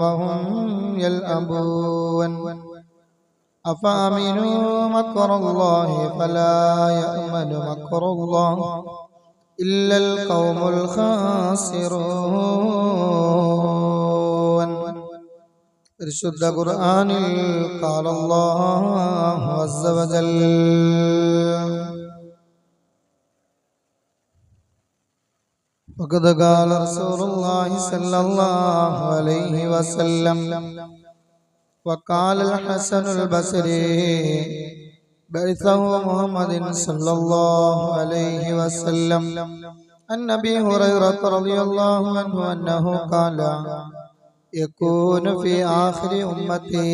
وهم يلعبون أفأمنوا مكر الله فلا يأمن مكر الله إلا القوم الخاسرون പരിശുദ്ധ ഖുർആനിൽ قال الله عز وقد قال رسول الله صلى الله عليه وسلم وقال الحسن البصري بعثه محمد صلى الله عليه وسلم. عن أبي هريرة رضي الله عنه أنه قال يكون في آخر أمتي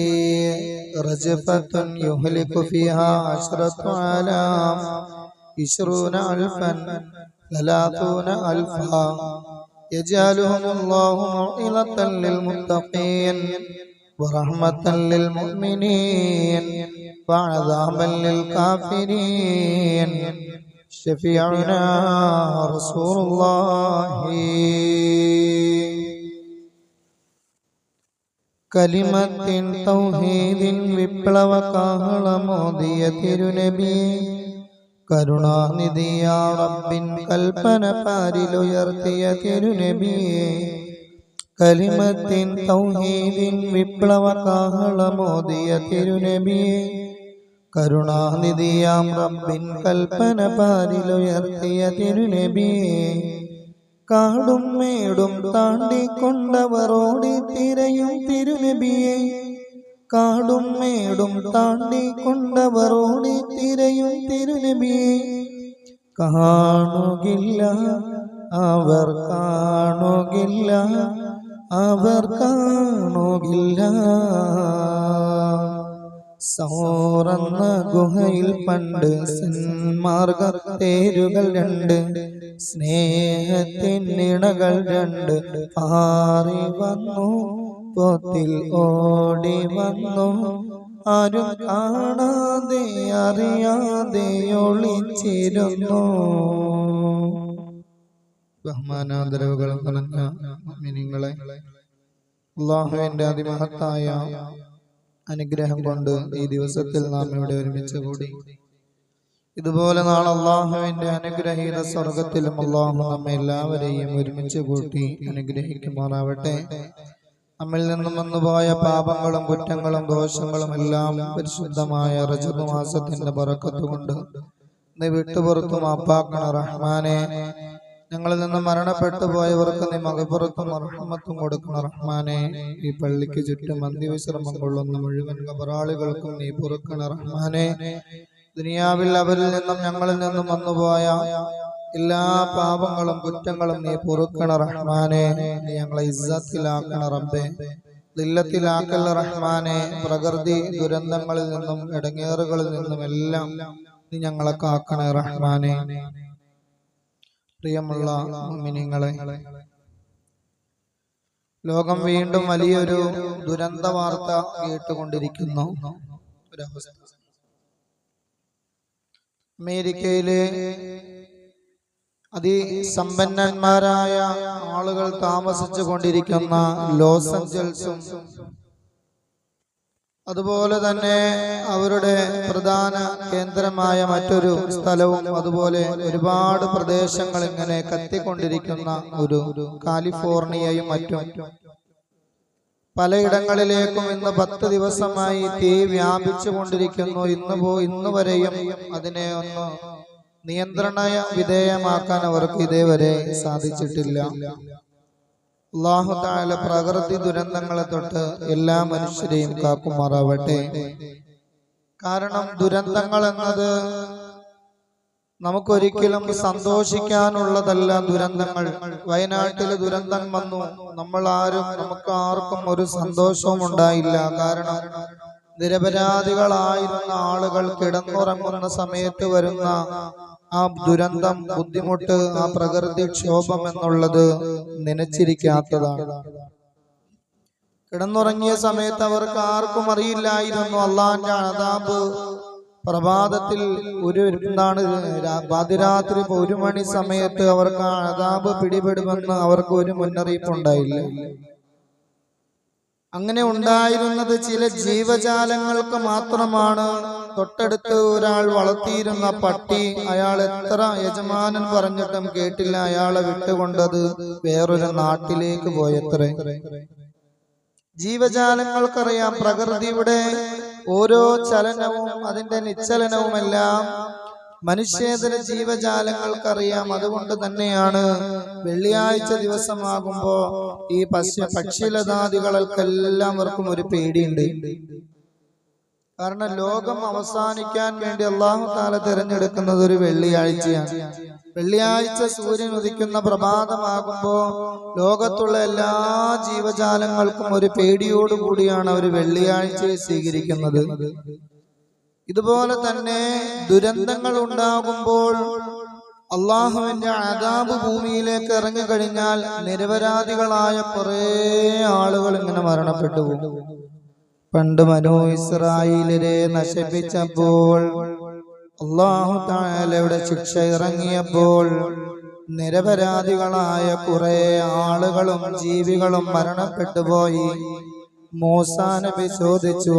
رجفة يهلك فيها عشرة آلاف عشرون ألفا. ثلاثون ألفا يجعلهم الله موئلة للمتقين ورحمة للمؤمنين وعذابا للكافرين شفيعنا رسول الله കലിമത്തിൻ തൗഹീദിൻ വിപ്ലവ കാഹളമോദിയ തിരുനബി കരുണാനിധിയാ റബ്ബിൻ കൽപ്പന പാരിലുയർത്തിയ തിരുനബിയെ. കലിമത്തിൻ തൗഹീദിൻ വിപ്ലവ കാഹളമോദിയ തിരുനബിയെ. കരുണാനിധിയാം റബ്ബിൻ കൽപ്പന പാരിലുയർത്തിയ തിരുനബിയെ. കാടും മേടും താണ്ടിക്കൊണ്ടവർ ഓടി തിരയും തിരുനബിയെ. കാടും മേടും താണ്ടി കൊണ്ടവർ ഓടി തിരയും തിരുനബിയെ കാണുകില്ല അവർ കാണുകില്ല അവർ കാണുകില്ല. സോറന്ന ഗുഹയിൽ പണ്ട് സന്മാർഗ തേരുകൾ രണ്ട് സ്നേഹത്തിനിണകൾ രണ്ട്. പാറി വന്നു പോത്തിൽ ഓടി വന്നു. ആരും കാണാതെ അറിയാതെ ഒളിച്ചിരുന്നു. ബഹുമാനാദരവുകൾ നിറഞ്ഞ മിനിങ്ങളെ അള്ളാഹുവിന്റെ അതിമഹത്തായ അനുഗ്രഹം കൊണ്ട് ഈ ദിവസത്തിൽ നാം ഇവിടെ ഒരുമിച്ച് കൂടി. ഇതുപോലെ നാളെ അള്ളാഹുവിന്റെ അനുഗ്രഹീത സ്വർഗത്തിലും അള്ളാഹു നമ്മെ എല്ലാവരെയും ഒരുമിച്ച് കൂട്ടി അനുഗ്രഹിക്കുമാറാവട്ടെ. നമ്മിൽ നിന്നും വന്നുപോയ പാപങ്ങളും കുറ്റങ്ങളും ദോഷങ്ങളും എല്ലാം പരിശുദ്ധമായ റജബ് മാസത്തിന്റെ നീ വിട്ടുപുറത്തു മാപ്പാക്കണ റഹ്മാനെ ഞങ്ങളിൽ നിന്ന് മരണപ്പെട്ടു പോയവർക്ക് നീ മകപ്പുറത്തും റഹ്മത്തും കൊടുക്കണ റഹ്മാനെ ഈ പള്ളിക്ക് ചുറ്റും അന്ത്യവിശ്രമം കൊള്ളുന്ന മുഴുവൻ കബറാളികൾക്കും നീ പൊറുക്കണ റഹ്മാനെ. ദുനിയാവിൽ അവരിൽ നിന്നും ഞങ്ങളിൽ നിന്നും വന്നുപോയ എല്ലാ പാപങ്ങളും കുറ്റങ്ങളും നീ പൊറുക്കണ റഹ്മാനെ നീ ഞങ്ങളെ ഇസ്സത്തിലാക്കണ റബ്ബേ. ദില്ലത്തിലാക്കൽ റഹ്മാനെ പ്രകൃതി ദുരന്തങ്ങളിൽ നിന്നും ഇടങ്ങേറുകളിൽ നിന്നും എല്ലാം നീ ഞങ്ങളെ കാക്കണേ റഹ്മാനെ. പ്രിയമുള്ള മിനിങ്ങളെ ലോകം വീണ്ടും വലിയൊരു ദുരന്ത വാർത്ത കേട്ടുകൊണ്ടിരിക്കുന്നു അമേരിക്കയിലെ അതിസമ്പന്നന്മാരായ ആളുകൾ താമസിച്ചു കൊണ്ടിരിക്കുന്ന ലോസ് ആഞ്ചൽസും അതുപോലെ തന്നെ അവരുടെ പ്രധാന കേന്ദ്രമായ മറ്റൊരു സ്ഥലവും അതുപോലെ ഒരുപാട് പ്രദേശങ്ങൾ ഇങ്ങനെ കത്തിക്കൊണ്ടിരിക്കുന്ന ഒരു കാലിഫോർണിയയും മറ്റും. പലയിടങ്ങളിലേക്കും ഇന്ന് പത്ത് ദിവസമായി തീ വ്യാപിച്ചു കൊണ്ടിരിക്കുന്നു ഇന്ന് പോ ഇന്ന് വരെയും അതിനെ ഒന്ന് നിയന്ത്രണ വിധേയമാക്കാൻ അവർക്ക് ഇതേവരെ സാധിച്ചിട്ടില്ല. അള്ളാഹു താല പ്രകൃതി ദുരന്തങ്ങളെ തൊട്ട് എല്ലാ മനുഷ്യരെയും കാക്കുമാറാവട്ടെ. കാരണം ദുരന്തങ്ങൾ എന്നത് നമുക്കൊരിക്കലും സന്തോഷിക്കാനുള്ളതല്ല ദുരന്തങ്ങൾ. വയനാട്ടിലെ ദുരന്തം വന്നു. നമ്മൾ ആരും നമുക്ക് ആർക്കും ഒരു സന്തോഷവും ഉണ്ടായില്ല. കാരണം നിരപരാധികളായിരുന്ന ആളുകൾ കിടന്നുറങ്ങുന്ന സമയത്ത് വരുന്ന ആ ദുരന്തം ബുദ്ധിമുട്ട് ആ പ്രകൃതി ക്ഷോഭം എന്നുള്ളത് നനച്ചിരിക്കാത്തതാണ്. കിടന്നുറങ്ങിയ സമയത്ത് അവർക്ക് ആർക്കും അറിയില്ലായിരുന്നു അള്ളാന്റെ അതാബ് പ്രഭാതത്തിൽ ഒരു എന്താണ് പാതിരാത്രി ഒരു മണി സമയത്ത് അവർക്ക് ആ അതാബ് പിടിപെടുമെന്ന് അവർക്ക് ഒരു മുന്നറിയിപ്പ് ഉണ്ടായില്ല അങ്ങനെ ഉണ്ടായിരുന്നത് ചില ജീവജാലങ്ങൾക്ക് മാത്രമാണ്. തൊട്ടടുത്ത് ഒരാൾ വളർത്തിയിരുന്ന പട്ടി അയാൾ എത്ര യജമാനൻ പറഞ്ഞിട്ടും കേട്ടില്ല അയാളെ വിട്ടുകൊണ്ടത് വേറൊരു നാട്ടിലേക്ക് പോയത്രേ. ജീവജാലങ്ങൾക്കറിയാം പ്രകൃതിയുടെ ഓരോ ചലനവും അതിന്റെ നിശ്ചലനവുമെല്ലാം മനുഷ്യേതര ജീവജാലങ്ങൾക്കറിയാം. അതുകൊണ്ട് തന്നെയാണ് വെള്ളിയാഴ്ച ദിവസമാകുമ്പോ ഈ പശ്യ പക്ഷിലതാദികൾക്കെല്ലാവർക്കും ഒരു പേടിയുണ്ട്. കാരണം ലോകം അവസാനിക്കാൻ വേണ്ടി അള്ളാഹു താല തിരഞ്ഞെടുക്കുന്നത് ഒരു വെള്ളിയാഴ്ചയാണ്. വെള്ളിയാഴ്ച സൂര്യൻ ഉദിക്കുന്ന പ്രഭാതമാകുമ്പോ ലോകത്തുള്ള എല്ലാ ജീവജാലങ്ങൾക്കും ഒരു പേടിയോടുകൂടിയാണ് അവർ വെള്ളിയാഴ്ചയെ സ്വീകരിക്കുന്നത്. ഇതുപോലെ തന്നെ ദുരന്തങ്ങൾ ഉണ്ടാകുമ്പോൾ അള്ളാഹുവിന്റെ അതാബ് ഭൂമിയിലേക്ക് ഇറങ്ങിക്കഴിഞ്ഞാൽ നിരപരാധികളായ കുറെ ആളുകൾ ഇങ്ങനെ മരണപ്പെട്ടു പണ്ട് മനോ ഇസ്രായേലിനെ നശിപ്പിച്ചപ്പോൾ അള്ളാഹു താലയുടെ ശിക്ഷ ഇറങ്ങിയപ്പോൾ നിരപരാധികളായ കുറെ ആളുകളും ജീവികളും മരണപ്പെട്ടു പോയി. മൂസാ ചോദിച്ചു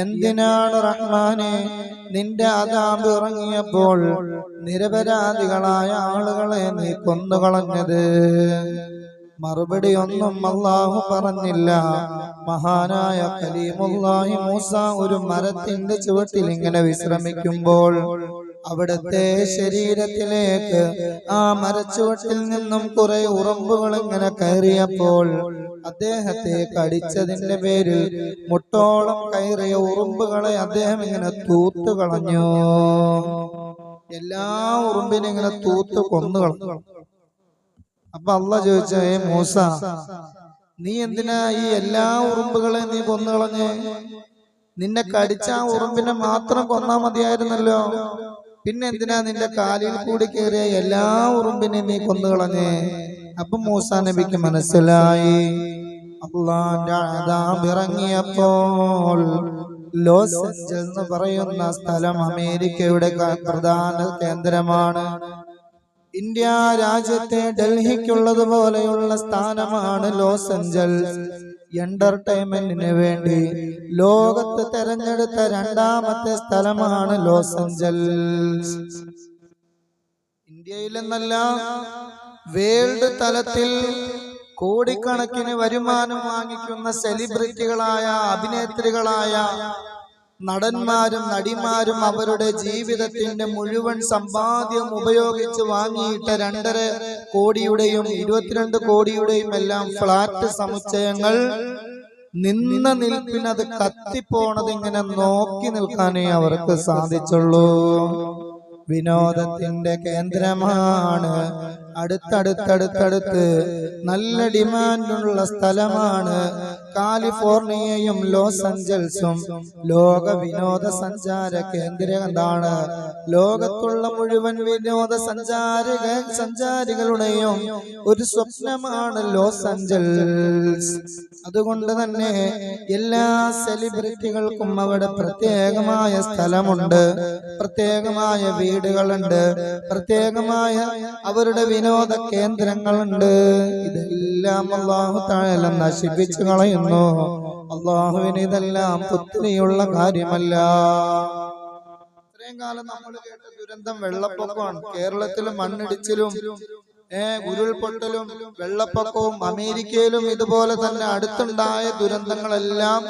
എന്തിനാണ് റഹ്മാനെ നിന്റെ അതാബ് ഇറങ്ങിയപ്പോൾ നിരപരാധികളായ ആളുകളെ നീ കൊന്നുകളഞ്ഞത്? മറുപടി ഒന്നും അള്ളാഹു പറഞ്ഞില്ല. മഹാനായ കലീമുല്ലാഹി മൂസ ഒരു മരത്തിന്റെ ചുവട്ടിൽ ഇങ്ങനെ വിശ്രമിക്കുമ്പോൾ അവിടുത്തെ ശരീരത്തിലേക്ക് ആ മരച്ചുവട്ടിൽ നിന്നും കുറെ ഉറമ്പുകൾ ഇങ്ങനെ കയറിയപ്പോൾ അദ്ദേഹത്തെ കടിച്ചതിന്റെ പേരിൽ മുട്ടോളം കയറിയ ഉറുമ്പുകളെ അദ്ദേഹം ഇങ്ങനെ തൂത്തു കളഞ്ഞു. എല്ലാ ഉറുമ്പിനെ ഇങ്ങനെ തൂത്ത് കൊന്നു കളഞ്ഞു. അപ്പൊ അള്ള ചോദിച്ച ഏ മൂസ നീ എന്തിനാ ഈ എല്ലാ ഉറുമ്പുകളെ നീ കൊന്നു കളഞ്ഞേ? നിന്നെ കടിച്ച ആ ഉറുമ്പിനെ മാത്രം കൊന്നാ മതിയായിരുന്നല്ലോ. പിന്നെ എന്തിനാ നിന്റെ കാലിൽ കൂടി കയറിയ എല്ലാ ഉറുമ്പിനെയും നീ കൊന്നുകളഞ്ഞേ? അപ്പൊ മൂസാ നബിക്ക് മനസ്സിലായി. അള്ളാന്റെ ആദാബ് ഇറങ്ങിയപ്പോൾ ലോസ് ഏഞ്ചൽസ് എന്ന് പറയുന്ന സ്ഥലം അമേരിക്കയുടെ പ്രധാന കേന്ദ്രമാണ്. ഇന്ത്യ രാജ്യത്തെ ഡൽഹിക്കുള്ളത് പോലെയുള്ള സ്ഥാനമാണ് ലോസ് ഏഞ്ചൽസ്. എന്റർടൈൻമെന്റിന് വേണ്ടി ലോകത്ത് തെരഞ്ഞെടുത്ത രണ്ടാമത്തെ സ്ഥലമാണ് ലോസ് ഏഞ്ചൽസ്. ഇന്ത്യയിലെന്നല്ല വേൾഡ് തലത്തിൽ കോടിക്കണക്കിന് വരുമാനം വാങ്ങിക്കുന്ന സെലിബ്രിറ്റികളായ അഭിനേത്രികളായ നടന്മാരും നടിമാരും അവരുടെ ജീവിതത്തിന്റെ മുഴുവൻ സമ്പാദ്യം ഉപയോഗിച്ച് വാങ്ങിയിട്ട രണ്ടര കോടിയുടെയും ഇരുപത്തിരണ്ട് കോടിയുടെയും എല്ലാം ഫ്ലാറ്റ് സമുച്ചയങ്ങൾ നിന്ന നിൽപ്പിനത് കത്തിപ്പോണത് ഇങ്ങനെ നോക്കി നിൽക്കാനേ അവർക്ക് സാധിച്ചുള്ളൂ. വിനോദത്തിന്റെ കേന്ദ്രമാണ്. അടുത്തടുത്തടുത്തടുത്ത് നല്ല ഡിമാൻഡുള്ള സ്ഥലമാണ്. കാലിഫോർണിയയും ലോസ് ആഞ്ചൽസും ലോക വിനോദ സഞ്ചാര കേന്ദ്രം എന്താണ് ലോകത്തുള്ള മുഴുവൻ വിനോദ സഞ്ചാരികൾ സഞ്ചാരികളുടെയും ഒരു സ്വപ്നമാണ് ലോസ് ആഞ്ചൽസ് അതുകൊണ്ട് തന്നെ എല്ലാ സെലിബ്രിറ്റികൾക്കും അവിടെ പ്രത്യേകമായ സ്ഥലമുണ്ട് പ്രത്യേകമായ വീടുകളുണ്ട് പ്രത്യേകമായ അവരുടെ വിനോദ കേന്ദ്രങ്ങളുണ്ട്. ഇതെല്ലാം അള്ളാഹു താഴെ നശിപ്പിച്ചു കളയുന്നു. അള്ളാഹുവിന് ഇതെല്ലാം പുത്രിയുള്ള കാര്യമല്ല. ഇത്രയും കാലം നമ്മൾ കേട്ട ദുരന്തം വെള്ളപ്പൊക്കമാണ്. കേരളത്തിലും മണ്ണിടിച്ചിലും ഉരുൾപൊട്ടലും വെള്ളപ്പൊക്കവും അമേരിക്കയിലും ഇതുപോലെ തന്നെ അടുത്തുണ്ടായ ദുരന്തങ്ങളെല്ലാം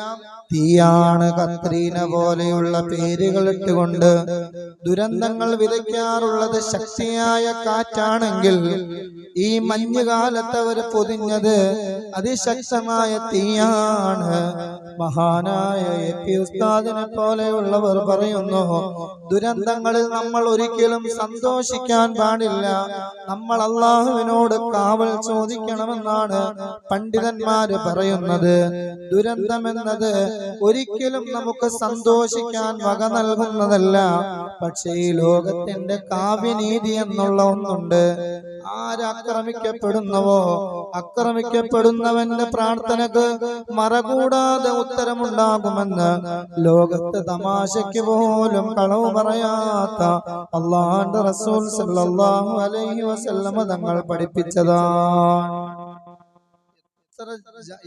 തീയാണ് കത്രീന പോലെയുള്ള പേരുകൾ ഇട്ടുകൊണ്ട് ദുരന്തങ്ങൾ വിതയ്ക്കാറുള്ളത് ശക്തിയായ കാറ്റാണെങ്കിൽ ഈ മഞ്ഞുകാലത്ത് അവർ പൊതിഞ്ഞത് അതിശക്തമായ തീയാണ്. മഹാനായ ഉസ്താദിനെ പോലെയുള്ളവർ പറയുന്നു ദുരന്തങ്ങളിൽ നമ്മൾ ഒരിക്കലും സന്തോഷിക്കാൻ പാടില്ല. നമ്മൾ അള്ളാഹുവിനോട് കാവൽ ചോദിക്കണമെന്നാണ് പണ്ഡിതന്മാര് പറയുന്നത്. ദുരന്തമെന്നത് ഒരിക്കലും നമുക്ക് സന്തോഷിക്കാൻ വക നൽകുന്നതല്ല പക്ഷേ ഈ ലോകത്തിന്റെ കാവ്യനീതി എന്നുള്ള ഒന്നുണ്ട്. ആരാക്രമിക്കപ്പെടുന്നവോ? ആക്രമിക്കപ്പെടുന്നവന്റെ പ്രാർത്ഥനക്ക് മറകൂടാതെ ഉത്തരമുണ്ടാകുമെന്ന് ലോകത്ത് തമാശയ്ക്ക് പോലും കളവ് പറയാത്ത അള്ളാന്റെ റസൂൽ സല്ലല്ലാഹു അലൈഹി വസല്ലമ തങ്ങൾ പഠിപ്പിച്ചതാണ്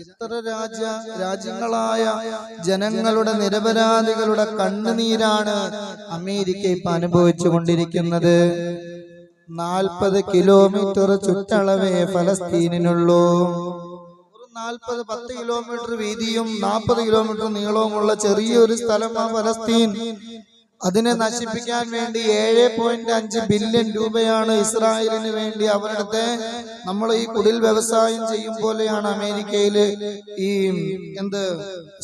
ഇത്ര രാജ്യ രാജ്യങ്ങളായ ജനങ്ങളുടെ നിരപരാധികളുടെ കണ്ണുനീരാണ് അമേരിക്ക ഇപ്പൊ അനുഭവിച്ചു കൊണ്ടിരിക്കുന്നത് നാൽപ്പത് കിലോമീറ്റർ ചുറ്റളവേ ഫലസ്തീനിനുള്ളൂ. നാൽപ്പത് പത്ത് കിലോമീറ്റർ വീതിയും നാൽപ്പത് കിലോമീറ്റർ നീളവുമുള്ള ചെറിയൊരു സ്ഥലമാണ് ഫലസ്തീൻ. അതിനെ നശിപ്പിക്കാൻ വേണ്ടി ഏഴ് പോയിന്റ് അഞ്ച് ബില്യൺ രൂപയാണ് ഇസ്രായേലിന് വേണ്ടി അവരുടെ നമ്മൾ ഈ കുടിൽ വ്യവസായം ചെയ്യും പോലെയാണ് അമേരിക്കയിൽ ഈ എന്ത്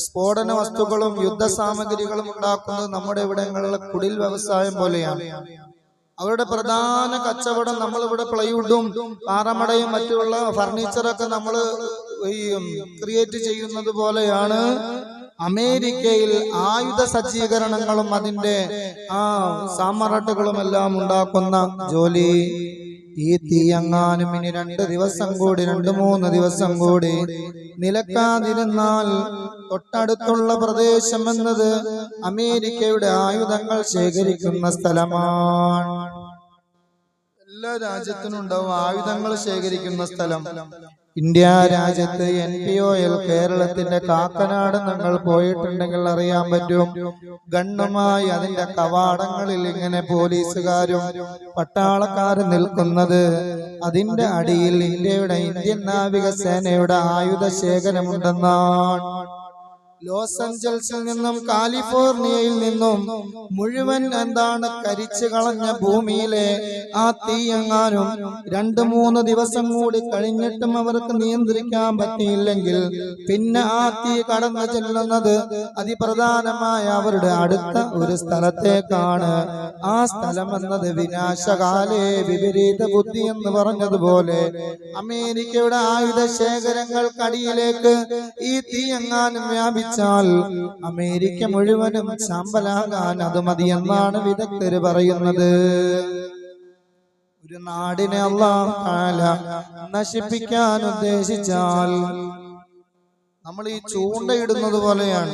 സ്ഫോടന വസ്തുക്കളും യുദ്ധ സാമഗ്രികളും ഉണ്ടാക്കുന്നത് നമ്മുടെ ഇവിടങ്ങളിലെ കുടിൽ വ്യവസായം പോലെയാണ്. അവരുടെ പ്രധാന കച്ചവടം നമ്മളിവിടെ പ്ലൈവുഡും പാറമടയും മറ്റുള്ള ഫർണിച്ചറൊക്കെ നമ്മൾ ഈ ക്രിയേറ്റ് ചെയ്യുന്നത് പോലെയാണ്. അമേരിക്കയിൽ ആയുധ സജ്ജീകരണങ്ങളും അതിന്റെ ആ സാമറട്ടുകളും എല്ലാം ഉണ്ടാക്കുന്ന ജോലി. ഈ തീയങ്ങാനും ഇനി രണ്ട് ദിവസം കൂടി രണ്ട് മൂന്ന് ദിവസം കൂടി നിലക്കാതിരുന്നാൽ തൊട്ടടുത്തുള്ള പ്രദേശം എന്നത് അമേരിക്കയുടെ ആയുധങ്ങൾ ശേഖരിക്കുന്ന സ്ഥലമാണ്. എല്ലാ രാജ്യത്തിനുണ്ടാവും ആയുധങ്ങൾ ശേഖരിക്കുന്ന സ്ഥലം. ഇന്ത്യ രാജ്യത്ത് എൻ പി ഒ എൽ കേരളത്തിന്റെ കാക്കനാട് നിങ്ങൾ പോയിട്ടുണ്ടെങ്കിൽ അറിയാൻ പറ്റും. ഗണ്ണുമായി അതിന്റെ കവാടങ്ങളിൽ ഇങ്ങനെ പോലീസുകാരും പട്ടാളക്കാരും നിൽക്കുന്നത്. അതിന്റെ അടിയിൽ ഇന്ത്യയുടെ ഇന്ത്യൻ നാവിക സേനയുടെ ആയുധ ശേഖരമുണ്ടെന്നാണ് ലോസ് ആഞ്ചൽസിൽ നിന്നും കാലിഫോർണിയയിൽ നിന്നും മുഴുവൻ എന്താണ് കരിച്ചു കളഞ്ഞ ഭൂമിയിലെ ആ തീയങ്ങാനും രണ്ടു മൂന്ന് ദിവസം കൂടി കഴിഞ്ഞിട്ടും അവർക്ക് നിയന്ത്രിക്കാൻ പറ്റിയില്ലെങ്കിൽ പിന്നെ ആ തീ കടന്നു ചെല്ലുന്നത് അതിപ്രധാനമായ അവരുടെ അടുത്ത ഒരു സ്ഥലത്തേക്കാണ്. ആ സ്ഥലം എന്നത് വിനാശകാലേ വിപരീത ബുദ്ധി എന്ന് പറഞ്ഞതുപോലെ അമേരിക്കയുടെ ആയുധ ശേഖരങ്ങൾക്കടിയിലേക്ക് ഈ തീ എങ്ങാനും വ്യാപിച്ചാൽ അമേരിക്ക മുഴുവനും ചാമ്പലാകാൻ അത് മതിയെന്നാണ് വിദഗ്ധര് പറയുന്നത്. ഒരു നാടിനെ അള്ളാഹു നശിപ്പിക്കാൻ ഉദ്ദേശിച്ചാൽ നമ്മൾ ഈ ചൂണ്ടയിടുന്നത് പോലെയാണ്.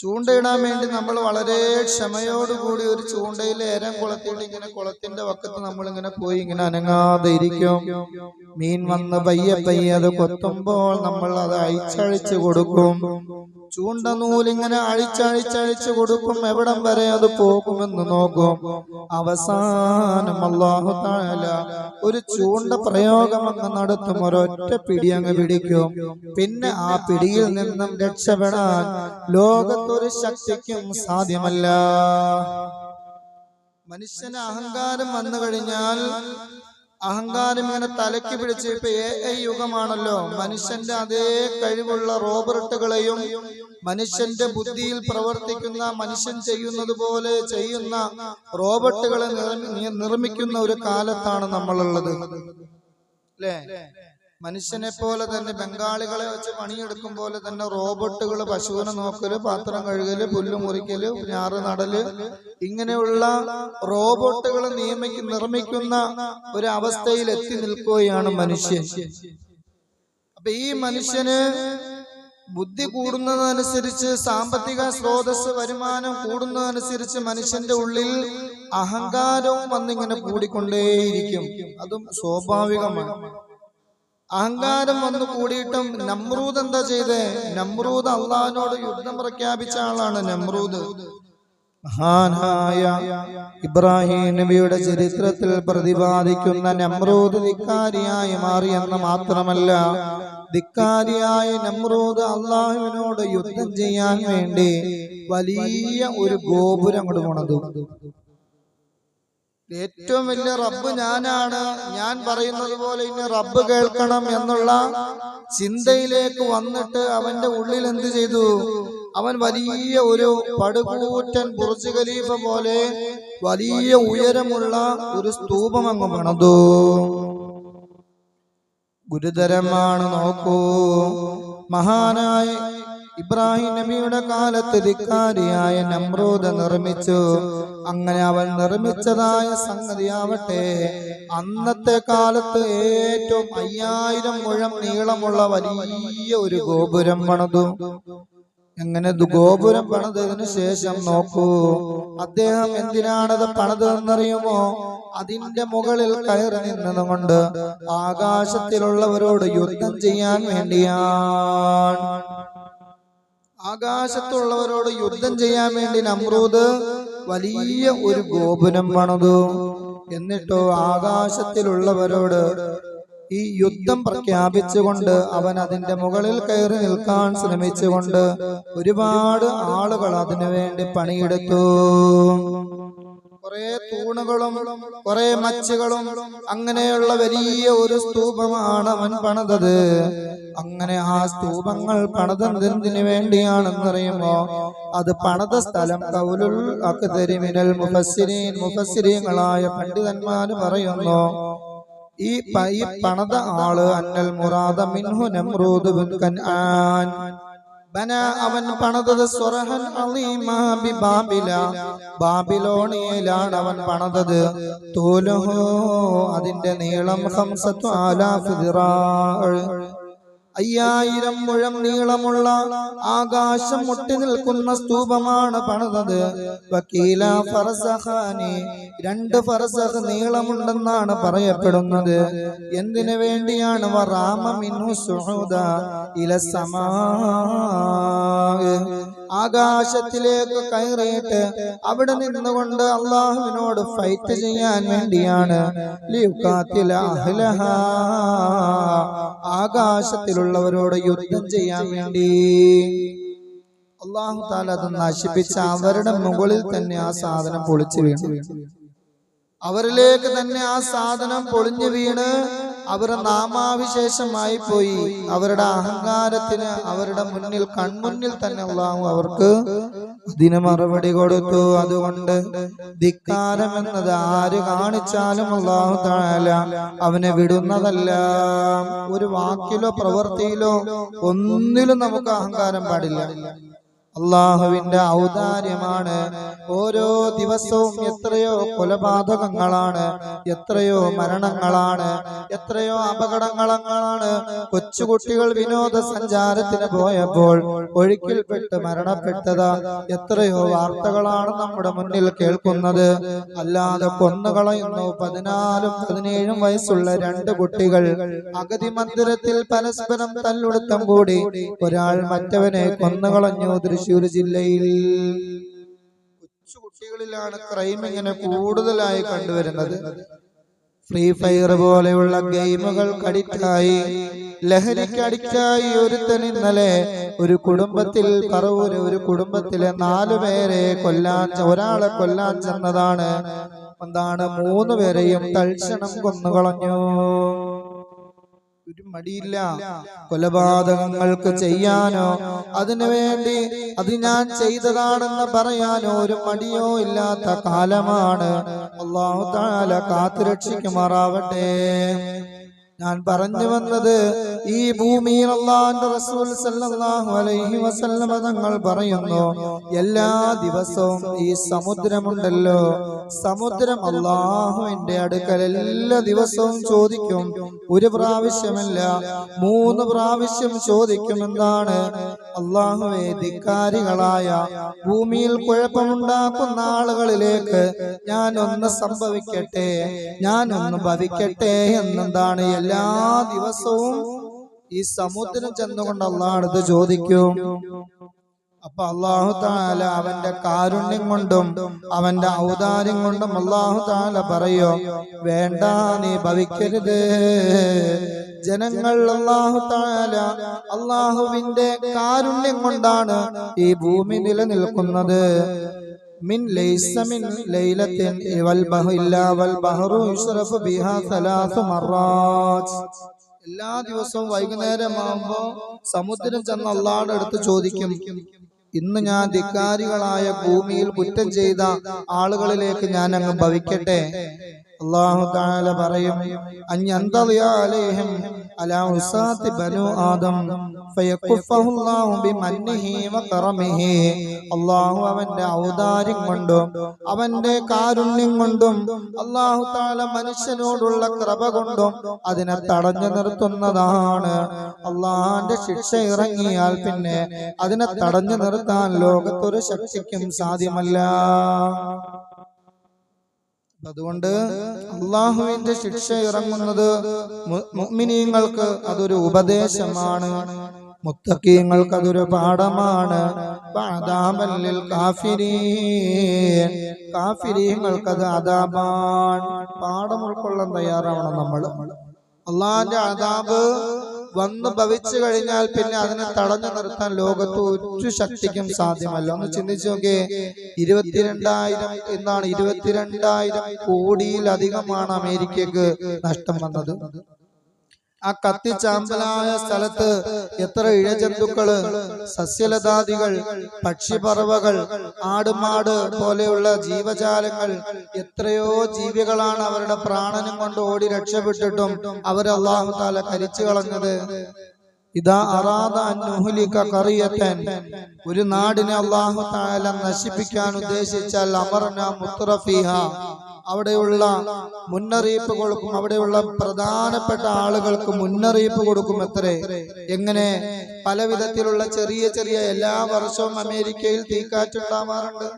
ചൂണ്ടയിടാൻ വേണ്ടി നമ്മൾ വളരെ ക്ഷമയോടുകൂടി ഒരു ചൂണ്ടയിൽ ഏരം കുളത്തിയിട്ട് ഇങ്ങനെ കുളത്തിന്റെ വക്കത്ത് നമ്മൾ ഇങ്ങനെ പോയി ഇങ്ങനെ അനങ്ങാതെ ഇരിക്കും. മീൻ വന്ന് പയ്യെ പയ്യെ അത് കൊത്തുമ്പോൾ നമ്മൾ അത് അയച്ചഴിച്ചു കൊടുക്കും. ചൂണ്ട നൂലിങ്ങനെ അഴിച്ചഴിച്ചഴിച്ച് കൊടുക്കും. എവിടം വരെ അത് പോകുമെന്ന് നോക്കും. അവസാനം അള്ളാഹു താഴല ഒരു ചൂണ്ട പ്രയോഗം അങ്ങ് നടത്തും. ഒരൊറ്റ പിടി അങ്ങ് പിടിക്കും. പിന്നെ ആ പിടിയിൽ നിന്നും രക്ഷപ്പെടാൻ ലോകത്തൊരു ശക്തിക്കും സാധ്യമല്ല. മനുഷ്യന് അഹങ്കാരം വന്നു കഴിഞ്ഞാൽ അഹങ്കാരം ഇങ്ങനെ തലയ്ക്ക് പിടിച്ച് ഇപ്പൊ എ ഐ യുഗമാണല്ലോ. മനുഷ്യന്റെ അതേ കഴിവുള്ള റോബർട്ടുകളെയും മനുഷ്യന്റെ ബുദ്ധിയിൽ പ്രവർത്തിക്കുന്ന മനുഷ്യൻ ചെയ്യുന്നത് പോലെ ചെയ്യുന്ന റോബോട്ടുകളെ നിർമ്മിക്കുന്ന ഒരു കാലത്താണ് നമ്മളുള്ളത്. അല്ലേ മനുഷ്യനെ പോലെ തന്നെ ബംഗാളികളെ വെച്ച് പണിയെടുക്കും പോലെ തന്നെ റോബോട്ടുകൾ പശുവിനെ നോക്കൽ പാത്രം കഴുകൽ പുല്ല് മുറിക്കൽ ഞാറ് നടൽ ഇങ്ങനെയുള്ള റോബോട്ടുകൾ നിയമിക്കും നിർമ്മിക്കുന്ന ഒരു അവസ്ഥയിൽ എത്തി നിൽക്കുകയാണ് മനുഷ്യൻ. അപ്പൊ ഈ മനുഷ്യന് ബുദ്ധി കൂടുന്നതനുസരിച്ച് സാമ്പത്തിക സ്രോതസ് വരുമാനം കൂടുന്നതനുസരിച്ച് മനുഷ്യന്റെ ഉള്ളിൽ അഹങ്കാരവും വന്നിങ്ങനെ കൂടിക്കൊണ്ടേയിരിക്കും. അതും സ്വാഭാവികമാണ്. അഹങ്കാരം വന്നു കൂടിയിട്ടും നമ്രൂദ് എന്താ ചെയ്തേ? നമ്രൂദ് അള്ളഹാനോട് യുദ്ധം പ്രഖ്യാപിച്ച ആളാണ് നമ്രൂദ്. മഹാനായ ഇബ്രാഹിം നബിയുടെ ചരിത്രത്തിൽ പ്രതിപാദിക്കുന്ന നമ്രൂദ് ധിക്കാരിയായി എന്ന് മാത്രമല്ല ധിക്കാരിയായ നമ്രൂദ് അള്ളാഹുവിനോട് യുദ്ധം ചെയ്യാൻ വേണ്ടി വലിയ ഒരു ഗോപുരം കൊണ്ട് പോണത് ഏറ്റവും വലിയ റബ്ബ് ഞാനാണ്. ഞാൻ പറയുന്നത് പോലെ ഇനി റബ്ബ് കേൾക്കണം എന്നുള്ള ചിന്തയിലേക്ക് വന്നിട്ട് അവന്റെ ഉള്ളിൽ എന്ത് ചെയ്തു? അവൻ വലിയ ഒരു പടുകൂറ്റൻ ബുർജ് ഖലീഫ പോലെ വലിയ ഉയരമുള്ള ഒരു സ്തൂപം അങ്ങ് പണിതു. ഗുരുതരമാണ് നോക്കൂ. മഹാനായ ഇബ്രാഹിം നബിയുടെ കാലത്ത് ധിക്കാരിയായ നമ്രൂദ് നിർമ്മിച്ചു. അങ്ങനെ അവൻ നിർമ്മിച്ചതായ സംഗതിയാവട്ടെ. അന്നത്തെ കാലത്ത് ഏറ്റവും അയ്യായിരം മുഴം നീളമുള്ള വലിയ ഒരു ഗോപുരം പണിതു. എങ്ങനെ ഗോപുരം പണിതതിനു ശേഷം നോക്കൂ. അദ്ദേഹം എന്തിനാണത് പണിതെന്നറിയുമോ അതിന്റെ മുകളിൽ കയറി നിന്നതുകൊണ്ട് ആകാശത്തിലുള്ളവരോട് യുദ്ധം ചെയ്യാൻ വേണ്ടിയാണ്. ആകാശത്തുള്ളവരോട് യുദ്ധം ചെയ്യാൻ വേണ്ടി നമ്രൂദ് വലിയ ഒരു ഗോപുരം പണിതു. എന്നിട്ടോ ആകാശത്തിലുള്ളവരോട് ഈ യുദ്ധം പ്രഖ്യാപിച്ചുകൊണ്ട് അവൻ അതിന്റെ മുകളിൽ കയറി നിൽക്കാൻ ശ്രമിച്ചുകൊണ്ട് ഒരുപാട് ആളുകൾ അതിനുവേണ്ടി പണിയെടുത്തു. കുറെ തൂണുകളും കുറെ മച്ചുകളും അങ്ങനെയുള്ള വലിയ ഒരു സ്തൂപമാണ് അവൻ പണിതത്. അങ്ങനെ ആ സ്തൂപങ്ങൾ പണിതെന്തിനു വേണ്ടിയാണെന്നറിയുമോ അത് പണിത സ്ഥലം കൗലുൽ അക്തരിമിനൽ മുഫസ്സിരീൻ മുഫസ്സിരീങ്ങളായ പണ്ഡിതന്മാര് പറയുന്നു ഈ പൈ പണത ആൾ അന്നൽ മുറാദ മിൻഹു നമ്രൂദ് കൻആൻ ബന അവൻ പണതത് സ്വറഹൻ ബാബില ബാബിലോണിയയിലാണ് അവൻ പണതത്. തോലഹോ അതിന്റെ നീളം ഹംസത്തു ആലാഫ് ദിറാഅ് അയ്യായിരം മുഴം നീളമുള്ള ആകാശം മുട്ടി നിൽക്കുന്ന സ്തൂപമാണ് പണിതത്. വക്കീല ഫറസഹാനി രണ്ട് ഫറസഖ് നീളമുണ്ടെന്നാണ് പറയപ്പെടുന്നത്. എന്തിനു വേണ്ടിയാണ് വറാമ മിന്നു സുഹൂദ ഇല സമാ ആകാശത്തിലേക്ക് കയറിയിട്ട് അവിടെ നിന്നുകൊണ്ട് അള്ളാഹുവിനോട് ഫൈറ്റ് ചെയ്യാൻ വേണ്ടിയാണ്. ആകാശത്തിലുള്ളവരോട് യുദ്ധം ചെയ്യാൻ വേണ്ടി. അള്ളാഹു താല അത് നശിപ്പിച്ച അവരുടെ മുകളിൽ തന്നെ ആ സാധനം പൊളിച്ചു വീണു. അവരിലേക്ക് തന്നെ ആ സാധനം പൊളിഞ്ഞു വീണ്. അവർ നാമാവിശേഷമായി പോയി. അവരുടെ അഹങ്കാരത്തിന് അവരുടെ മുന്നിൽ കൺമുന്നിൽ തന്നെ അള്ളാഹു അവർക്ക് അതിന് മറുപടി കൊടുത്തു. അതുകൊണ്ട് ധിക്കാരം എന്നത് ആര് കാണിച്ചാലും അള്ളാഹു താല അവനെ വിടുന്നതല്ല. ഒരു വാക്കിലോ പ്രവൃത്തിയിലോ ഒന്നിലും നമുക്ക് അഹങ്കാരം പാടില്ല. അള്ളാഹുവിന്റെ ഔദാര്യമാണ്. ഓരോ ദിവസവും എത്രയോ കൊലപാതകങ്ങളാണ് എത്രയോ മരണങ്ങളാണ് എത്രയോ അപകടങ്ങളാണ് കൊച്ചുകുട്ടികൾ വിനോദസഞ്ചാരത്തിന് പോയപ്പോൾ ഒഴുക്കിൽപ്പെട്ട് മരണപ്പെട്ടത് എത്രയോ വാർത്തകളാണ് നമ്മുടെ മുന്നിൽ കേൾക്കുന്നത്. അല്ലാതെ കൊന്നുകളയുന്നു പതിനാലും പതിനേഴും വയസ്സുള്ള രണ്ട് കുട്ടികൾ. അഗതി മന്ദിരത്തിൽ പരസ്പരം തല്ലുടുത്തം കൂടി ഒരാൾ മറ്റവനെ കൊന്നുകളഞ്ഞു. തൃശൂർ ജില്ലയിൽ കുട്ടികളിലാണ് ക്രൈം ഇങ്ങനെ കൂടുതലായി കണ്ടുവരുന്നത്. ഫ്രീ ഫയർ പോലെയുള്ള ഗെയിമുകൾ അഡിക്റ്റായി ലഹരിക്ക് അഡിക്റ്റായി ഒരുത്തൻ ഇന്നലെ ഒരു കുടുംബത്തിൽ പറവൂര് ഒരു കുടുംബത്തിലെ നാലു പേരെ കൊല്ലാൻ ഒരാളെ കൊല്ലാൻ ചെന്നതാണ്. എന്താണ്? മൂന്ന് പേരെയും തൽക്ഷണം കൊന്നുകളഞ്ഞു. മടിയില്ല. കൊലപാതകങ്ങൾക്ക് ചെയ്യാനോ അതിനു വേണ്ടി അത് ഞാൻ ചെയ്തതാണെന്ന് പറയാനോ ഒരു മടിയോ ഇല്ലാത്ത കാലമാണ്. അള്ളാഹു താല കാത്തുരക്ഷിക്കുമാറാവട്ടെ. ഞാൻ പറഞ്ഞു വന്നത് ഈ ഭൂമിയിൽ അള്ളാന്റെ റസൂൽ സല്ലല്ലാഹു അലൈഹി വസല്ലമ തങ്ങൾ പറയുന്നു എല്ലാ ദിവസവും ഈ സമുദ്രമുണ്ടല്ലോ. സമുദ്രം അള്ളാഹുവിന്റെ അടുക്കൽ എല്ലാ ദിവസവും ചോദിക്കും ഒരു പ്രാവശ്യമല്ല മൂന്ന് പ്രാവശ്യം ചോദിക്കുമെന്നാണ് അള്ളാഹുവെ ധിക്കാരികളായ ഭൂമിയിൽ കുഴപ്പമുണ്ടാക്കുന്ന ആളുകളിലേക്ക് ഞാനൊന്ന് സംഭവിക്കട്ടെ ഞാനൊന്ന് ഭവിക്കട്ടെ എന്നെന്താണ് എല്ലാ ദിവസവും ഈ സമുദ്രം ചെന്നുകൊണ്ട് അള്ളാഹടുത്ത് ചോദിക്കും. അപ്പൊ അള്ളാഹു താല അവന്റെ കാരുണ്യം കൊണ്ടും അവന്റെ ഔദാര്യം കൊണ്ടും അള്ളാഹു താല പറയോ വേണ്ട നീ ഭവിക്കരുത്. ജനങ്ങൾ അള്ളാഹു താല അള്ളാഹുവിന്റെ കാരുണ്യം കൊണ്ടാണ് ഈ ഭൂമി നിലനിൽക്കുന്നത്. മിൻ ليس من ليلة വൽ إلا والبهر വൽ بها ثلاث مرات എല്ലാ ദിവസവും വൈകുന്നേരമാകുമ്പോ സമുദ്രം ചെന്ന് അള്ളാടെ അടുത്ത് ചോദിക്കും ഇന്ന് ഞാൻ ധിക്കാരികളായ ഭൂമിയിൽ കുറ്റം ചെയ്ത ആളുകളിലേക്ക് ഞാൻ അങ്ങ് ഭവിക്കട്ടെ? അള്ളാഹു താല പറയും അഞ്ഞന്തളിയാലേഹം അലാ ഉസാത്തി ബനു ആദം ഫയക്കുഫഹുല്ലാഹു ബിമന്നിഹി വകറമിഹി. അള്ളാഹു അവന്റെ ഔദാര്യം കൊണ്ടും അവന്റെ കാരുണ്യം കൊണ്ടും അള്ളാഹു താല മനുഷ്യനോടുള്ള കൃപ കൊണ്ടും അതിനെ തടഞ്ഞു നിർത്തുന്നതാണ്. അള്ളാഹാന്റെ ശിക്ഷ ഇറങ്ങിയാൽ പിന്നെ അതിനെ തടഞ്ഞു നിർത്താൻ ലോകത്തൊരു ശക്തിക്കും സാധ്യമല്ല. അതുകൊണ്ട് അള്ളാഹുവിന്റെ ശിക്ഷ ഇറങ്ങുന്നത് മുഅ്മിനീങ്ങൾക്ക് അതൊരു ഉപദേശമാണ്. മുത്തക്കീങ്ങൾക്ക് അതൊരു പാഠമാണ്. കാഫിരീങ്ങൾക്ക് അത് അതാപാൻ പാഠം ഉൾക്കൊള്ളാൻ തയ്യാറാവണം നമ്മൾ. അള്ളാഹിന്റെ അതാബ് വന്ന് ഭവിച്ചു കഴിഞ്ഞാൽ പിന്നെ അതിനെ തടഞ്ഞു നിർത്താൻ ലോകത്ത് ഒരു ശക്തിക്കും സാധ്യമല്ല. ഒന്ന് ചിന്തിച്ചു നോക്കിയേ ഇരുപത്തിരണ്ടായിരം എന്നാണ് ഇരുപത്തിരണ്ടായിരം കോടിയിലധികമാണ് അമേരിക്കക്ക് നഷ്ടം വന്നത്. ആ കത്തിച്ചാമ്പലായ സ്ഥലത്ത് എത്ര ഇഴജന്തുക്കൾ? സസ്യലതാദികൾ പക്ഷിപറവകൾ ആടുമാട് പോലെയുള്ള ജീവജാലങ്ങൾ എത്രയോ ജീവികളാണ് അവരുടെ പ്രാണനും കൊണ്ട് ഓടി രക്ഷപ്പെട്ടിട്ടും അവരെ അള്ളാഹു താല കരിച്ചു കളഞ്ഞത്. ഇതാ അറാദ അനുഹുലിക്ക കറിയത്തൻ ഒരു നാടിനെ അള്ളാഹു താല നശിപ്പിക്കാൻ ഉദ്ദേശിച്ചാൽ അമർന മുത്തറഫീഹ. അവിടെയുള്ള മുന്നറിയിപ്പ് കൊടുക്കും അവിടെയുള്ള പ്രധാനപ്പെട്ട ആളുകൾക്ക് മുന്നറിയിപ്പ് കൊടുക്കും എത്രേ എങ്ങനെ പല വിധത്തിലുള്ള ചെറിയ ചെറിയ എല്ലാ വർഷവും അമേരിക്കയിൽ തീക്കാറ്റുണ്ടാവാറുണ്ട്.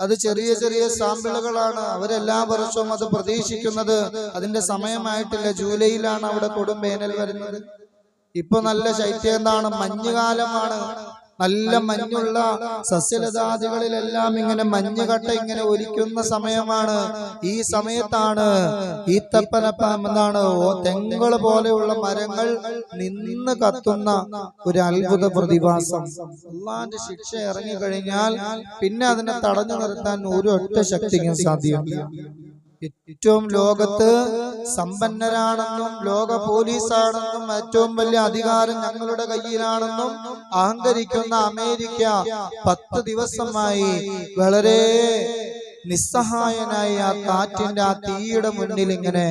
അത് ചെറിയ ചെറിയ സാമ്പിളുകളാണ്. അവരെല്ലാ വർഷവും അത് പ്രതീക്ഷിക്കുന്നത്. അതിന്റെ സമയമായിട്ടില്ല. ജൂലൈയിലാണ് അവിടെ കൊടും വേനൽ വരുന്നത്. ഇപ്പൊ നല്ല ശൈത്യം എന്താണ്? മഞ്ഞുകാലമാണ്. നല്ല മഞ്ഞുള്ള സസ്യലതാദികളിലെല്ലാം ഇങ്ങനെ മഞ്ഞുകട്ട ഇങ്ങനെ ഒരിക്കുന്ന സമയമാണ്. ഈ സമയത്താണ് ഈ എന്താണ്? ഓ തെങ്ങൾ പോലെയുള്ള മരങ്ങൾ നിന്ന് കത്തുന്ന ഒരു അത്ഭുത പ്രതിഭാസം. അള്ളാന്റെ ശിക്ഷ ഇറങ്ങിക്കഴിഞ്ഞാൽ പിന്നെ അതിനെ തടഞ്ഞു നിർത്താൻ ഒരു ഒറ്റ ശക്തിക്കും സാധ്യമല്ല. ഏറ്റവും ലോകത്ത് സമ്പന്നരാണെന്നും ലോക പോലീസാണെന്നും ഏറ്റവും വലിയ അധികാരം ഞങ്ങളുടെ കയ്യിലാണെന്നും അഹങ്കരിക്കുന്ന അമേരിക്ക പത്ത് ദിവസമായി വളരെ നിസ്സഹായനായി ആ കാറ്റിന്റെ ആ തീയുടെ മുന്നിൽ ഇങ്ങനെ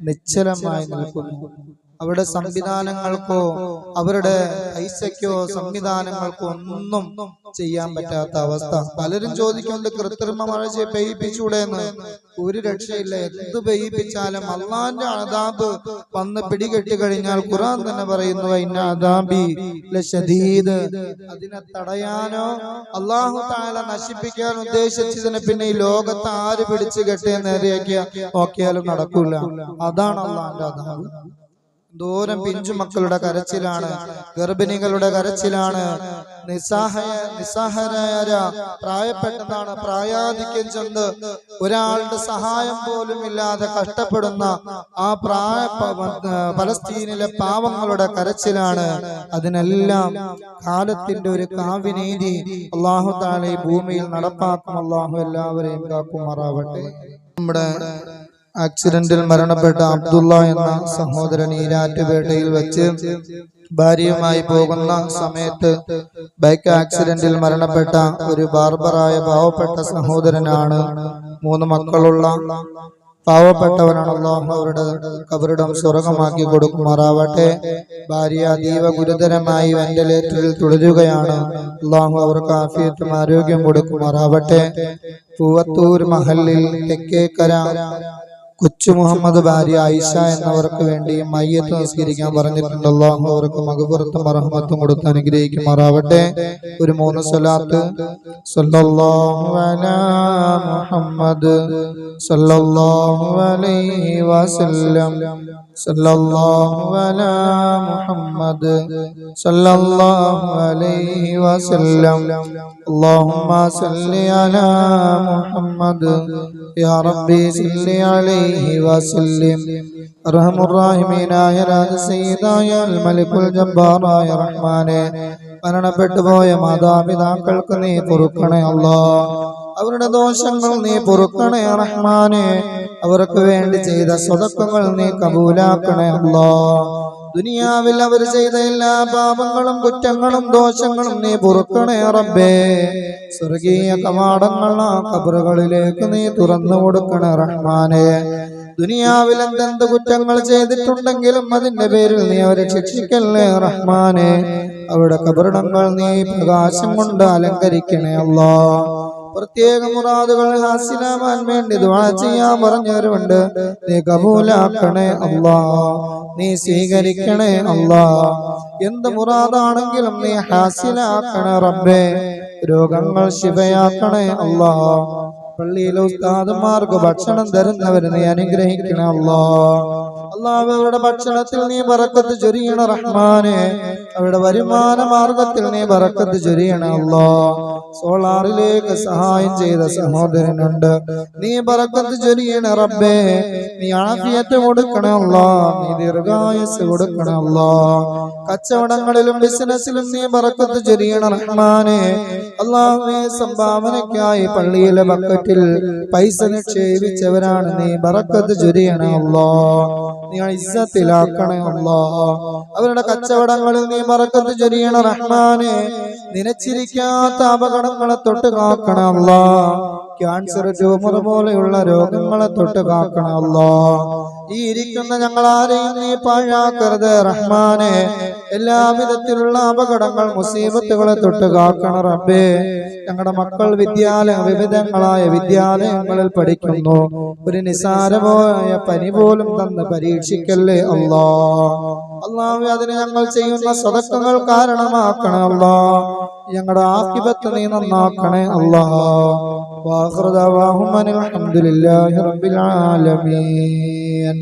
നിശ്ചലമായി നിൽക്കുന്നു. അവിടെ സംവിധാനങ്ങൾക്കോ അവരുടെ പൈസയ്ക്കോ സംവിധാനങ്ങൾക്കോ ഒന്നും ചെയ്യാൻ പറ്റാത്ത അവസ്ഥ. പലരും ചോദിക്കുന്നുണ്ട് കൃത്രിമ മഴ ചെയ്ത് പെയ്യിപ്പിച്ചൂടെ എന്ന് ഒരു രക്ഷയില്ല. എന്ത് പെയ്യിപ്പിച്ചാലും അള്ളാന്റെ അതാബ് വന്ന് പിടികെട്ടി കഴിഞ്ഞാൽ ഖുറാൻ തന്നെ പറയുന്നു അതിന്റെ അദാബി ലശദീദ്." അതിനെ തടയാനോ അള്ളാഹു താല നശിപ്പിക്കാൻ ഉദ്ദേശിച്ചതിന് പിന്നെ ഈ ലോകത്ത് ആര് പിടിച്ചു കെട്ടിയ നേരെയാക്കിയ നോക്കിയാലും നടക്കൂല. അതാണ് അള്ളാന്റെ അതാബ് ദൂരം പിഞ്ചുമക്കളുടെ കരച്ചിലാണ്. ഗർഭിണികളുടെ കരച്ചിലാണ്. നിസ്സഹായ നിസ്സഹായരായ പ്രായപ്പെട്ടതാണ്. പ്രായാധിക്യം ചെന്ന് ഒരാളുടെ സഹായം പോലും ഇല്ലാതെ കഷ്ടപ്പെടുന്ന ആ പ്രായ പലസ്തീനിലെ പാവങ്ങളുടെ കരച്ചിലാണ്. അതിനെല്ലാം കാലത്തിന്റെ ഒരു കാവ്യനീതി അള്ളാഹു താലെ ഈ ഭൂമിയിൽ നടപ്പാക്കും. അള്ളാഹു എല്ലാവരെയും കാക്കുമാറാവട്ടെ. നമ്മുടെ ആക്സിഡന്റിൽ മരണപ്പെട്ട അബ്ദുള്ള എന്ന സഹോദരൻ ഈരാറ്റുപേട്ടയിൽ വെച്ച് ഭാര്യയുമായി പോകുന്ന സമയത്ത് ബൈക്ക് ആക്സിഡന്റിൽ മരണപ്പെട്ട ഒരു ബാർബറായ പാവപ്പെട്ട സഹോദരനാണ്. മൂന്ന് മക്കളുള്ള പാവപ്പെട്ടവനാണ് അള്ളാഹു അവരുടെ കബറിടം സ്വർഗമാക്കി കൊടുക്കുമാറാവട്ടെ. ഭാര്യ അതീവ ഗുരുതരമായി വെന്റിലേറ്ററിൽ തുടരുകയാണ്. അള്ളാഹു അവർക്ക് ആഫിയത്തും ആരോഗ്യം കൊടുക്കുമാറാവട്ടെ. പൂവത്തൂർ മഹലിൽ തെക്കേക്കര കൊച്ചു മുഹമ്മദ് ഭാര്യ ഐഷ എന്നവർക്ക് വേണ്ടി മയ്യത്ത് നിസ്കരിക്കാൻ പറഞ്ഞിട്ടുണ്ട്. അള്ളാഹു അവർക്ക് മകപുറത്തും അറഹമത്തും കൊടുത്ത് അനുഗ്രഹിക്കുമാറാവട്ടെ. ഒരു മൂന്ന് സ്വലാത്ത്. മുഹമ്മദ് സല്ലല്ലാഹു അലൈഹി വസല്ലം സല്ലല്ലാഹു അലാ മുഹമ്മദ് സല്ലല്ലാഹു അലൈഹി വസല്ലം اللهم صل على محمد يا ربي صل عليه وسلم അർഹം റാഹിമീനായ രാജസീതായ മലിക്കുൽ ജബ്ബാറായ റഹ്മാനെ മരണപ്പെട്ടു പോയ മാതാപിതാക്കൾക്ക് നീ പൊറുക്കണേ അല്ലാ അവരുടെ ദോഷങ്ങൾ നീ പൊറുക്കണേ റഹ്മാനെ. അവർക്ക് വേണ്ടി ചെയ്ത സ്വതക്കങ്ങൾ നീ കബൂലാക്കണേ അല്ലോ. ദുനിയാവിൽ അവർ ചെയ്ത എല്ലാ പാപങ്ങളും കുറ്റങ്ങളും ദോഷങ്ങളും നീ പൊറുക്കണേ റബ്ബേ. സ്വർഗീയ കവാടങ്ങൾ ആ കബറുകളിലേക്ക് നീ തുറന്നു കൊടുക്കണേ റഹ്മാനെ. ദുനിയാവിൽ എന്തെന്ത് കുറ്റങ്ങൾ ചെയ്തിട്ടുണ്ടെങ്കിലും അതിന്റെ പേരിൽ നീ അവരെ ശിക്ഷിക്കല്ലേ റഹ്മാനെ. അവിടെ കബറിടങ്ങൾ നീ പ്രകാശം കൊണ്ട് അലങ്കരിക്കണേ അല്ലാ. പ്രത്യേക മുറാദുകൾ ഹാസിലാവാൻ വേണ്ടി ദുആ ചെയ്യാൻ പറഞ്ഞവരുണ്ട് നീ കബൂലാക്കണേ അല്ലാ. നീ സ്വീകരിക്കണേ അല്ലാ. എന്ത് മുറാദാണെങ്കിലും നീ ഹാസിലാക്കണേ റബ്ബേ. രോഗങ്ങൾ ശിവയാക്കണേ അല്ലാ. പള്ളിയിലെ ഉസ്താദന്മാർക്ക് ഭക്ഷണം തരുന്നവരെ നീ അനുഗ്രഹിക്കണേ അല്ലാ. അള്ളാഹ് അവരുടെ ഭക്ഷണത്തിൽ നീ പറക്കത്ത് ചൊരിയണ റഹ്മാനെ. അവരുടെ വരുമാന മാർഗത്തിൽ നീ പറക്കത്ത് ചൊരിയണ അല്ലോ സോളാറിലേക്ക് സഹായം ചെയ്ത സഹോദരനുണ്ട്. നീ പറക്കത്ത് ചൊരിയണ റബ്ബേ. നീ ആഫിയത്ത് കൊടുക്കണേ അല്ലാ നീ ദീർഘായുസ് കൊടുക്കണേ അല്ലാ കച്ചവടങ്ങളിലും ബിസിനസ്സിലും നീ പറക്കത്ത് ചൊരിയണ റഹ്മാനെ. അള്ളാഹുവെ സംഭാവനയ്ക്കായി പള്ളിയിലെ ബക്കറ്റിൽ പൈസ നിക്ഷേപിച്ചവരാണ് നീ. പറക്കത്ത് ചൊരിയണേ അല്ലാ നീ അവരുടെ കച്ചവടങ്ങളിൽ നീ മറക്കത്ത് ചൊരിയണ റഹ്മാനെ. നിനച്ചിരിക്കാത്ത അപകടങ്ങളെ തൊട്ട് കാക്കണം ക്യാൻസർ ട്യൂമർ പോലെയുള്ള രോഗങ്ങളെ തൊട്ട് കാക്കണമല്ലോ ഈ ഇരിക്കുന്ന ഞങ്ങൾ ആരെയും നീ പാഴാക്കരുത് റഹ്മാനെ. എല്ലാവിധത്തിലുള്ള അപകടങ്ങൾ മുസീബത്തുകളെ തൊട്ട് കാക്കണം റബ്ബേ. ഞങ്ങളുടെ മക്കൾ വിദ്യാലയ വിവിധങ്ങളായ വിദ്യാലയങ്ങളിൽ പഠിക്കുന്നു. ഒരു നിസാരമായ പനി പോലും തന്ന് പരീക്ഷിക്കല്ലേ അല്ലോ അള്ളാഹു അതിന് ഞങ്ങൾ ചെയ്യുന്ന സ്വതക്കങ്ങൾ കാരണമാക്കണേ അല്ലാ ഞങ്ങളുടെ ആക്കിബത്ത് നീ നന്നാക്കണേ അള്ളാഹ് റബ്ബിൽ ആലമീൻ.